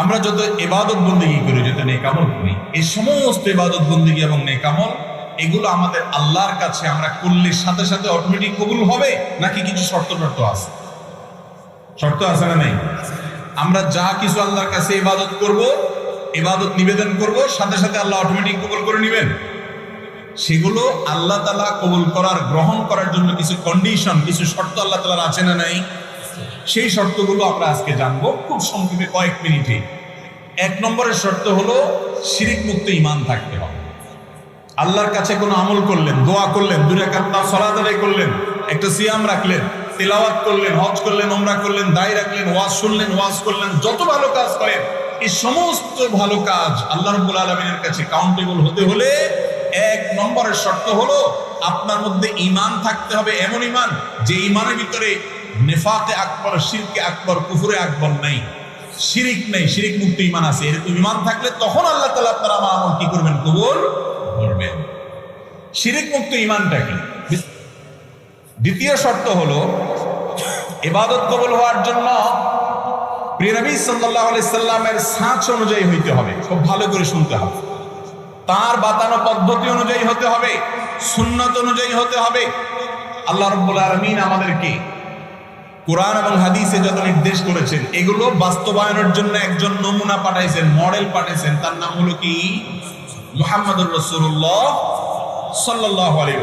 আমরা যত এবাদত বন্দিগি করি, যত নেকামল করি, এই সমস্ত এবাদত বন্দিগি এবং নেকামল, এগুলো আমাদের আল্লাহর কাছে আমরা করলে সাথে সাথে অটোমেটিক কবুল হবে, নাকি কিছু শর্ত টর্ত আছে? শর্ত আছে না নেই? আমরা যা কিছু আল্লাহর কাছে ইবাদত করব, ইবাদত নিবেদন করব, সাথে সাথে আল্লাহ অটোমেটিক কবুল করে নেবেন। সেগুলো আল্লাহ তালা কবুল করার, গ্রহণ করার জন্য কিছু কন্ডিশন কিছু শর্ত আল্লাহ তালার আছে না নাই? সেই শর্তগুলো আমরা আজকে জানব। খুব সংক্ষেপে কয়েক মিনিটে। এক নম্বরের শর্ত হলো, শিরিক মুক্ত ইমান থাকতে হবে। আল্লাহর কাছে কোনো আমল করলেন, দোয়া করলেন দুটা কান্না আদায় করলেন, একটা সিয়াম রাখলেন, তেলাওয়াত করলেন, হজ করলেন ওমরা করলেন, দায় রাখলেন, ওয়াজ শুনলেন, ওয়াজ করলেন, যত ভালো কাজ করেন, এই সমস্ত ভালো কাজ আল্লাহ রব্বুল আলমিনের কাছে কাউন্টেবল হতে হলে এক নম্বরের শর্ত হলো, আপনার মধ্যে ইমান থাকতে হবে এমন ইমান যে ইমানের ভিতরে নেফাতে আকবর, শিরকে আকবর, কুফুরে আকবর নাই। শিরিক নেই, শিরিক মুক্ত ইমান আছে। এরকম ইমান থাকলে তখন আল্লাহ তালা আপনার আমার আমল কি করবেন? কবুল করবেন। শিরিক মুক্ত ইমানটা কি? দ্বিতীয় শর্ত হলো, ইবাদত কবুল হওয়ার জন্য প্রিয় নবী সাল্লাল্লাহু আলাইহি সাল্লামের সাঁচ অনুযায়ী হইতে হবে। খুব ভালো করে শুনতে হবে। তার বাতানো পদ্ধতি অনুযায়ী হতে হবে, সুন্নত অনুযায়ী হতে হবে। আল্লাহ রাব্বুল আলামিন আমাদেরকে কোরআন এবং হাদিসে যত নির্দেশ করেছেন, এগুলো বাস্তবায়নের জন্য একজন নমুনা পাঠাইছেন, মডেল পাঠাইছেন। তার নাম হলো কি? মুহাম্মদুর রাসূলুল্লাহ সাল্লাল্লাহু আলাইহি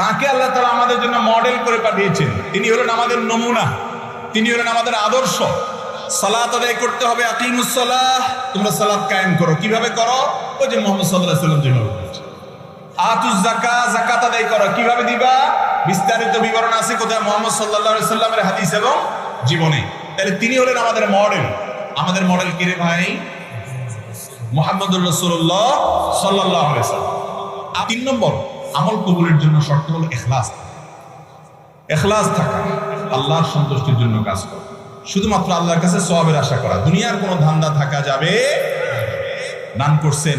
তাকে আল্লাহ তাআলা আমাদের জন্য মডেল করে পাঠিয়েছেন। তিনি হলেন আমাদের নমুনা, তিনি হলেন আমাদের আদর্শ। সালাত আদায় করতে হবে, আকিমুস সালাহ। তোমরা সালাত কায়েম করো। কীভাবে করো? ওই যে মোহাম্মদ সাল্লাল্লাহু আলাইহি ওয়াসাল্লাম যেভাবে আতুজ জাকা জাকাত আদায় করো। কীভাবে দিবা? বিস্তারিত বিবরণ আছে কোথায়? মোহাম্মদ আলাইহি সাল্লামের হাদিস এবং জীবনে। তাহলে তিনি হলেন আমাদের মডেল আমাদের মডেল কি রে ভাই? মুহাম্মদুর আলাইহি আর তিন নম্বর, আমল কবুলের জন্য শর্ত হলো এখলাস এখলাস থাকা আল্লাহর সন্তুষ্টির জন্য কাজ করা। শুধুমাত্র আল্লাহর কাছে সওয়াবের আশা করা। দুনিয়ার কোনো ধান্দা থাকা যাবে দান করছেন,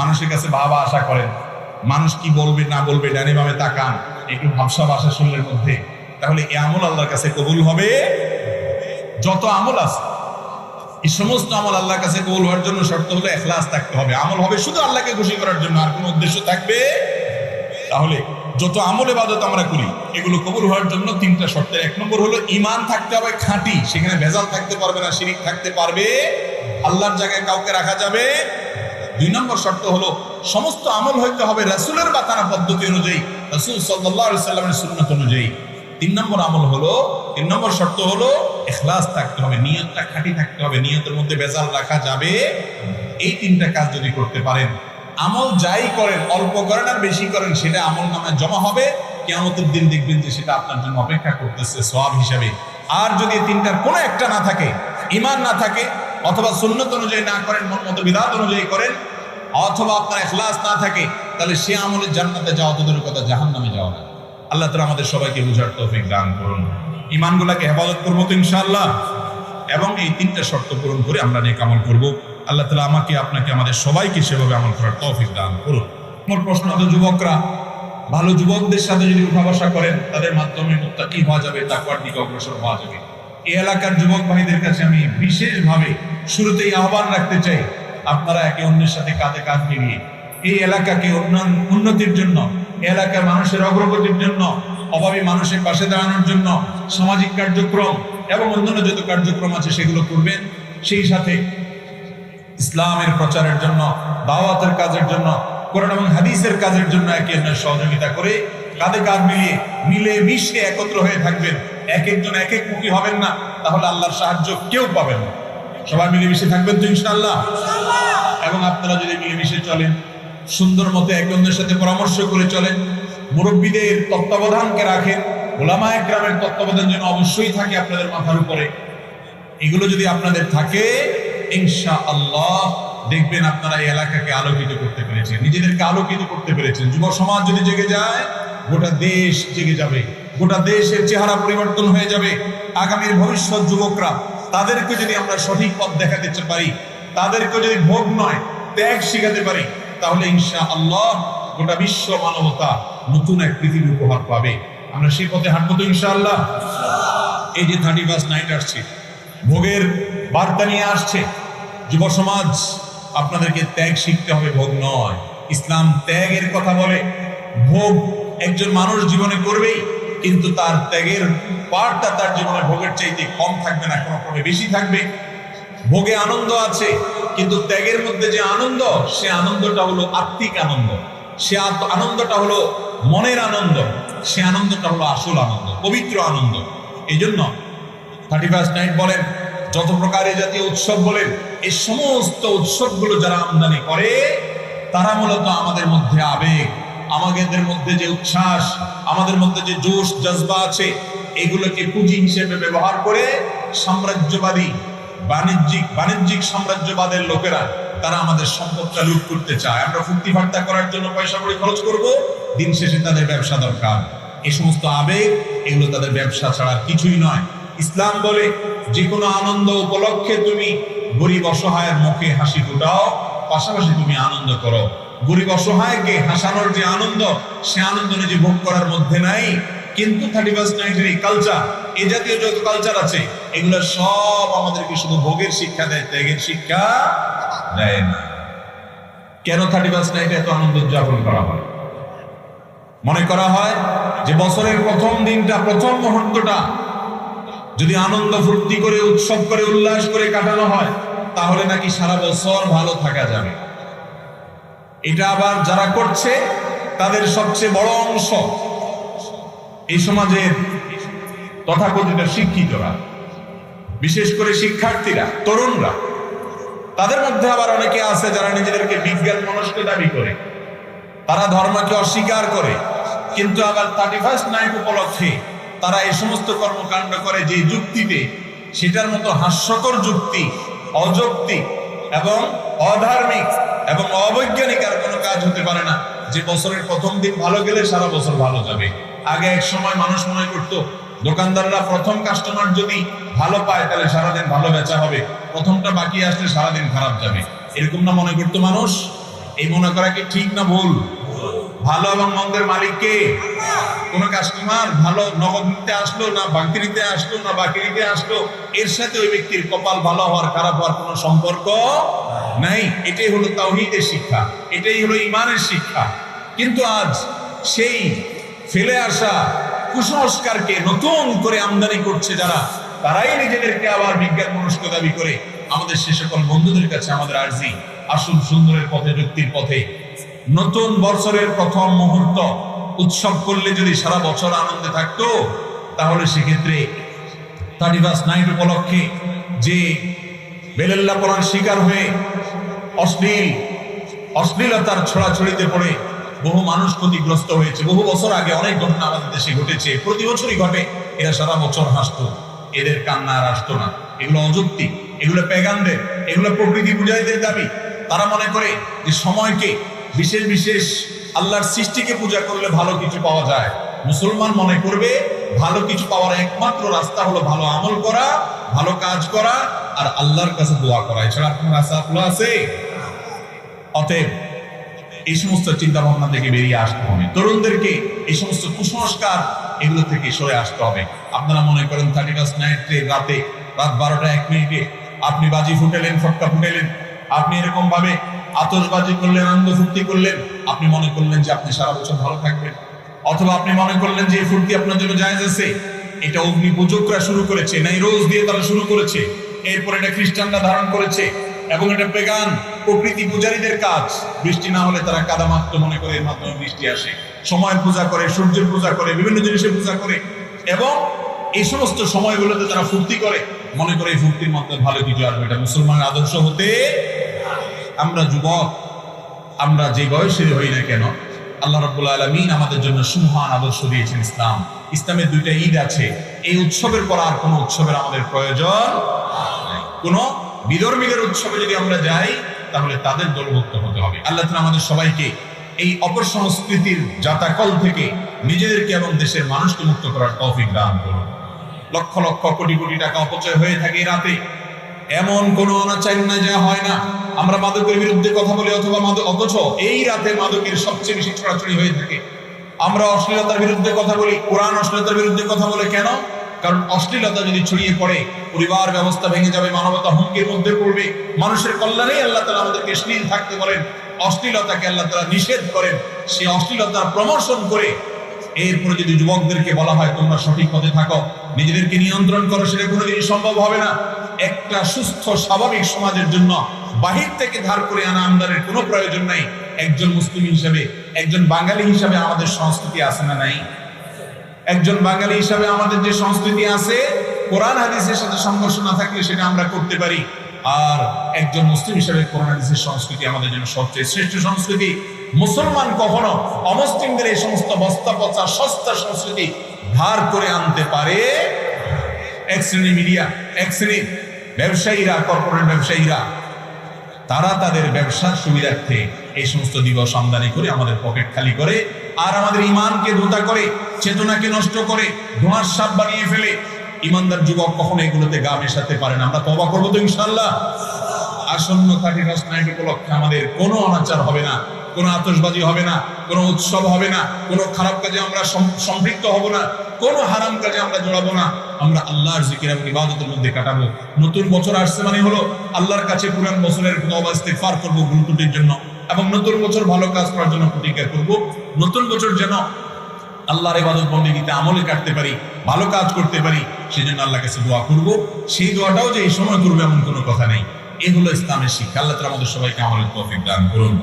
মানুষের কাছে বাবা আশা করেন। মানুষ কি বলবে, না বলবে, ডানে বামে তাকান। একটু ভাবসা ভাষা শরীরের মধ্যে, তাহলে এই আমল আল্লাহর কাছে কবুল হবে? যত আমল আছে, এই সমস্ত আমল আল্লাহর কাছে কবুল হওয়ার জন্য শর্ত হলো এখলাস থাকতে হবে। আমল হবে শুধু আল্লাহকে খুশি করার জন্য, আর কোনো উদ্দেশ্য থাকবে? তাহলে যত আমল এবাদত আমরা করি, এগুলো কবুল হওয়ার জন্য তিনটা শর্তের। এক নম্বর হলো ইমান থাকতে হবে খাঁটি, সেখানে ভেজাল থাকতে পারবে না, শিরিক থাকতে পারবে। আল্লাহর জায়গায় কাউকে রাখা যাবে দুই নম্বর শর্ত হলো, সমস্ত আমল হইতে হবে রাসূলের বাতানা পদ্ধতি অনুযায়ী, রাসূল সাল্লামের সুন্নাত অনুযায়ী। তিন নম্বর আমল হলো, তিন নম্বর শর্ত হলো, ইখলাস থাকতে হবে, নিয়তটা খাঁটি থাকতে হবে, নিয়তের মধ্যে বেজাল রাখা যাবে এই তিনটা কাজ যদি করতে পারেন, আমল যাই করেন, অল্প করেন আর বেশি করেন, সেটা আমল নামে জমা হবে। কেমতের দিন দেখবেন যে সেটা আপনার জন্য অপেক্ষা করতেছে সব হিসাবে। আর যদি তিনটার কোনো একটা না থাকে ইমান না থাকে অথবা সুন্নত অনুযায়ী না করেন, মন মতো বিধাত অনুযায়ী করেন, অথবা আপনার এখলাস না থাকে, তাহলে সে আমলের জান্নাতে যাওয়া তো দূরের কথা জাহান নামে যাওয়া না। আল্লাহ তালা আমাদের সবাইকে বুঝার তৌফিক দান করুন। ইমানগুলাকে হেফাজত করব তো ইনশাআল্লাহ। এবং এই তিনটা শর্ত পূরণ করে আমরা নিয়ে আমল করব। আল্লাহ তালা আমাকে, আপনাকে, আমাদের সবাইকে সেভাবে আমল করার তৌফিক দান করুন। আমার প্রশ্ন হলো যুবকরা, ভালো যুবকদের সাথে যদি উঠা বসা করেন, তাদের মাধ্যমে মুত্তাকি হওয়া যাবে, তাকওয়ার দিকে অগ্রসর হওয়া যাবে? এলাকার যুবক ভাইদের কাছে আমি বিশেষভাবে শুরুতেই আহ্বান রাখতে চাই, আপনারা একে অন্যের সাথে কাঁধে কাঁধ মিলিয়ে এই এলাকাকে উন্নতির জন্য, এলাকার মানুষের অগ্রগতির জন্য, অভাবী মানুষের পাশে দাঁড়ানোর জন্য সামাজিক কার্যক্রম এবং অন্যান্য যত কার্যক্রম আছে সেগুলো করবেন, সেই সাথে ইসলামের প্রচারের জন্য, দাওয়াতের কাজের জন্য, কোরআন এবং হাদিসের কাজের জন্য একে অন্যের সহযোগিতা করে কাঁধে কাঁধ মিলিয়ে মিলে মিশে একত্র হয়ে থাকবেন। এক একজন এক এক মুখী হবেন না, তাহলে আল্লাহর সাহায্য কেউ পাবেন না। সবাই মিলেমিশে থাকবেন তো ইনশাআল্লাহ? এবং আপনারা যদি মিলেমিশে চলেন, সুন্দর মতো অন্যের সাথে পরামর্শ করে চলেন, মুরব্বীদের তত্ত্বাবধানকে রাখেন, ওলামা একরামের তত্ত্বাবধান যেন অবশ্যই থাকে আপনাদের মাথার উপরে। এগুলো যদি আপনাদের থাকে ইনশা আল্লাহ দেখবেন আপনারা এই এলাকাকে আলোকিত করতে পেরেছেন, নিজেদেরকে আলোকিত করতে পেরেছেন। যুব সমাজ যদি জেগে যায় গোটা দেশ জেগে যাবে। গোটা দেশের চেহারা পরিবর্তন হয়ে যাবে। আগামীর ভবিষ্যৎ যুবকরা, তাদেরকে যদি আমরা সঠিক পথ দেখাতে পারি, তাদেরকে যদি ভোগ নয়, ত্যাগ শিখাতে পারি, তাহলে ইনশা আল্লাহ গোটা বিশ্ব মানবতা নতুন এক পৃথিবী উপহার পাবে। আমরা সেই পথে হাঁটবো তো ইনশাআল্লাহ? এই যে থার্টি ফার্স্ট নাইট আসছে, ভোগের বার্তা নিয়ে আসছে, যুব সমাজ, আপনাদেরকে ত্যাগ শিখতে হবে, ভোগ নয়। ইসলাম ত্যাগের কথা বলে, ভোগ একজন মানুষ জীবনে করবেই, কিন্তু তার ত্যাগের পার্টটা তার জীবনে ভোগের চাইতে কম থাকবে না, কোনো ক্রমে বেশি থাকবে। ভোগে আনন্দ আছে, কিন্তু ত্যাগের মধ্যে যে আনন্দ, সে আনন্দটা হলো আত্মিক আনন্দ। সে আনন্দটা হলো মনের আনন্দ, সে আনন্দটা হলো আসল আনন্দ, পবিত্র আনন্দ। এই জন্য থার্টি ফার্স্ট নাইট বলেন, যত প্রকার জাতীয় উৎসব বলেন এই সমস্ত উৎসবগুলো যারা আমদানি করে, তারা মূলত আমাদের মধ্যে আবেগ আমাদের মধ্যে যে উচ্ছ্বাস, আমাদের মধ্যে যে জোশ, জজবা আছে, এগুলোকে পুঁজি হিসেবে ব্যবহার করে সাম্রাজ্যবাদী, বাণিজ্যিক বাণিজ্যিক সাম্রাজ্যবাদের লোকেরা, তারা আমাদের সম্পদটা লুট করতে চায়। আমরা ফুর্তি ফার্তা করার জন্য পয়সা করে খরচ করব, দিন শেষে তাদের ব্যবসা দরকার। এই সমস্ত আবেগ, এগুলো তাদের ব্যবসা ছাড়া কিছুই নয়। ইসলাম বলে যে কোনো আনন্দ উপলক্ষে তুমি গরিব অসহায়ের মুখে হাসি ফুটাও, পাশাপাশি তুমি আনন্দ করো। গরিব অসহায়কে হাসানোর যে আনন্দ, সে আনন্দ নিজে ভোগ করার মধ্যে নাই। কিন্তু থার্টি ফার্স্ট নাইটের এই কালচার এ জাতীয় যত কালচার আছে, এগুলো সব আমাদেরকে শুধু ভোগের শিক্ষা দেয়, ত্যাগের শিক্ষা দেয় না। কেন থার্টি ফার্স্ট নাইটে এত আনন্দ উদযাপন করা হয়? মনে করা হয় যে বছরের প্রথম দিনটা, প্রথম মুহূর্তটা, যদি আনন্দ ফুর্তি করে, উৎসব করে, উল্লাস করে কাটানো হয়, তাহলে নাকি সারা বছর ভালো থাকা যাবে। এটা আবার যারা করছে, তাদের সবচেয়ে বড় অংশ এই সমাজের তথাকথিত শিক্ষিতরা, বিশেষ করে শিক্ষার্থীরা, তরুণরা। তাদের মধ্যে আবার অনেকে আছে যারা নিজেদেরকে বিজ্ঞান মনস্ক দাবি করে। তারা ধর্মকে অস্বীকার করে। কিন্তু আবার থার্টি ফার্স্ট নাইট উপলক্ষে তারা এই সমস্ত কর্মকাণ্ড করে যে যুক্তিতে, সেটার মতো হাস্যকর যুক্তি, অযৌক্তিক এবং অধার্মিক এবং অবৈজ্ঞানিক আর কোনো কাজ হতে পারে না। যে বছরের প্রথম দিন ভালো গেলে সারা বছর ভালো যাবে। আগে এক সময় মানুষ মনে করতো, দোকানদাররা প্রথম কাস্টমার যদি ভালো পায়, তাহলে সারাদিন ভালো বেচা হবে। প্রথমটা বাকি আসলে সারাদিন খারাপ যাবে। এরকম না মনে করতো মানুষ? এই মনে করা কি ঠিক না ভুল? ভালো এবং মন্দের মালিক কে? কোন কাস্টমার ভালো নগদ নিতে আসলো না বাকি নিতে আসলো না বাকি নিতে আসলো? এর সাথে ওই ব্যক্তির কপাল ভালো হওয়ার, খারাপ হওয়ার কোনো সম্পর্ক নাই। এটাই হলো তাওহীদের শিক্ষা। এটাই হলো ইমানের শিক্ষা। কিন্তু আজ সেই ফেলে আসা কুসংস্কারকে নতুন করে আমদানি করছে যারা, তারাই নিজেদেরকে আবার বিজ্ঞান মনস্ক দাবি করে। আমাদের সে সকল বন্ধুদের কাছে আমাদের আর্জি। আসুন সুন্দরের পথে, যুক্তির পথে নতুন বছরের প্রথম মুহূর্ত উৎসব করলে যদি সারা বছর আনন্দে থাকতো, তাহলে সেক্ষেত্রে থার্টি নাইট উপলক্ষে যে বেলেল্লা পড়ার শিকার হয়ে অশ্লীল, অশ্লীলতার ছড়াছড়িতে পড়ে বহু মানুষ ক্ষতিগ্রস্ত হয়েছে। বহু বছর আগে অনেক ঘটনা আমাদের দেশে ঘটেছে। প্রতি বছরই ঘটে। এরা সারা বছর হাসতো। এদের কান্না আর আসতো না। এগুলো অযুক্তি। এগুলো পেগানদের এগুলো প্রকৃতি পূজারীদের দাবি। তারা মনে করে যে সময়কে বিশেষ বিশেষ আল্লাহর সৃষ্টিকে পূজা করলে ভালো কিছু পাওয়া যায়। মুসলমান মনে করবে, ভালো কিছু পাওয়ার একমাত্র রাস্তা হলো ভালো আমল করা, ভালো কাজ করা আর আল্লাহর কাছে দোয়া করা। এছাড়া আপনার রাস্তা খোলা আছে? অতএব এই সমস্ত চিন্তা ভাবনা থেকে বেরিয়ে আসতে হবে। তরুণদেরকে এই সমস্ত কুসংস্কার এগুলো থেকে সরে আসতে হবে। আপনারা মনে করেন থার্টি ফার্স্ট নাইটে রাতে রাত বারোটা এক মিনিটে আপনি বাজি ফুটেলেন, ফটকা ফুটেলেন। আপনি এরকম ভাবে আতশবাজি করলেন আনন্দ ফুর্তি করলেন। আপনি মনে করলেন যে আপনি সারা বছর ভালো থাকবেন। অথবা আপনি মনে করলেন যে ফুর্তি আপনার জন্য জায়েজ আছে। এটা অগ্নি পূজকরা শুরু করেছে নাই রোজ দিয়ে তারা শুরু করেছে। এরপর এটা খ্রিস্টানরা ধারণ করেছে এবং এটা পেগান প্রকৃতি পূজারীদের কাজ। বৃষ্টি না হলে তারা কাদামাত্র মনে করে এর মাধ্যমে বৃষ্টি আসে। সময়ের পূজা করে, সূর্যের পূজা করে, বিভিন্ন জিনিসের পূজা করে। এবং এই সমস্ত সময়গুলোতে তারা ফুর্তি করে। মনে করে এই ফুর্তির মাধ্যমে ভালো কিছু আসবে। এটা মুসলমানের আদর্শ হতে আমরা যুবক, আমরা যে বয়সের হই না কেন, আল্লাহ রাব্বুল আলামিন আমাদের জন্য সুমহান আদর্শ দিয়েছেন ইসলাম। ইসলামের দুইটা ঈদ আছে। এই উৎসবের পর আর কোনো উৎসবের আমাদের প্রয়োজন। কোনো বিধর্মীদের উৎসবে যদি আমরা যাই, তাহলে তাদের দলভুক্ত হতে হবে। আল্লাহ তাআলা আমাদের সবাইকে এই অপর সংস্কৃতির জাতাকল থেকে নিজেদেরকে এবং দেশের মানুষকে মুক্ত করার তৌফিক দান করুন। লক্ষ লক্ষ কোটি কোটি টাকা অপচয় হয়ে থাকে রাতে। এমন কোন অনাচার না যা হয় না। আমরা মাদকের বিরুদ্ধে কথা বলি অথবা মাদক অথচ এই রাতে মাদকের সবচেয়ে বেশি ছড়াছড়ি হয়ে থাকে। আমরা অশ্লীলতার বিরুদ্ধে কথা বলি, কোরআন অশ্লীলতার বিরুদ্ধে কথা বলে কেন? কারণ অশ্লীলতা যদি ছড়িয়ে পড়ে, পরিবার ব্যবস্থা ভেঙে যাবে, মানবতা হুমকির মধ্যে পড়বে, মানুষের কল্যাণেই আল্লাহ তালা আমাদেরকে শ্লীল থাকতে বলেন, অশ্লীলতাকে আল্লাহ তালা নিষেধ করেন। সেই অশ্লীলতার প্রমোশন করে এরপরে যদি যুবকদেরকে বলা হয়, তোমরা সঠিক পথে থাকো, নিজেদেরকে নিয়ন্ত্রণ করো, সেটা কোনোদিনই সম্ভব হবে না। একটা সুস্থ, স্বাভাবিক সমাজের জন্য বাহির থেকে ধার করে আনা আমদানির কোনো প্রয়োজন নাই। একজন মুসলিম হিসাবে, একজন বাঙালি হিসাবে আমাদের সংস্কৃতি আছে না নাই? একজন বাঙালি হিসাবে আমাদের যে সংস্কৃতি আছে, কোরআন হাদিসের সাথে সংঘর্ষ না থাকলে সেটা আমরা করতে পারি। আর একজন মুসলিম হিসাবে কোরআন হাদিসের সংস্কৃতি আমাদের জন্য সবচেয়ে শ্রেষ্ঠ সংস্কৃতি। মুসলমান কখনো অমুসলিমদের এই সমস্ত বস্তা পচা, সস্তা সংস্কৃতি ধার করে আনতে পারে? এক শ্রেণি মিডিয়া, এক শ্রেণি ব্যবসায়ীরা, কর্পোরেট ব্যবসায়ীরা, তারা তাদের ব্যবসার সুবিধার্থে এই সমস্ত দিবস আমদানি করে আমাদের পকেট খালি করে আর আমাদের ইমানকে ধোতা করে, চেতনাকে নষ্ট করে, ধোঁয়ার সাপ বানিয়ে ফেলে। ইমানদার যুবক কখনো এগুলোতে গা মেশাতে পারে না। আমরা তবা করব তো ইনশাল্লাহ আসন্ন ফার্স্ট নাইট উপলক্ষে আমাদের কোনো অনাচার হবে না। কোনো আতশবাজি হবে না, কোনো উৎসব হবে না, কোনো খারাপ কাজে আমরা সম্পৃক্ত হব না, কোনো হারাম কাজে আমরা জড়াবো না, আমরা আল্লাহর জিকির এবং ইবাদতের মধ্যে কাটাবো। নতুন বছর আসছে মানে হলো আল্লাহর কাছে পুরান বছরের তওবা ইস্তেগফার করব ভুল ত্রুটির জন্য এবং নতুন বছর ভালো কাজ করার জন্য প্রতিজ্ঞা করব। নতুন বছর যেন আল্লাহর ইবাদত বন্দেগীতে আমলে কাটতে পারি, ভালো কাজ করতে পারি সেই জন্য আল্লাহ কাছে দোয়া করব। সেই দোয়াটাও যে এই সময় করবে এমন কোনো কথা নেই। এই হলো ইসলামের শিক্ষা। আল্লাহ তাআলা আমাদের সবাইকে আমলের তৌফিক দান করুন।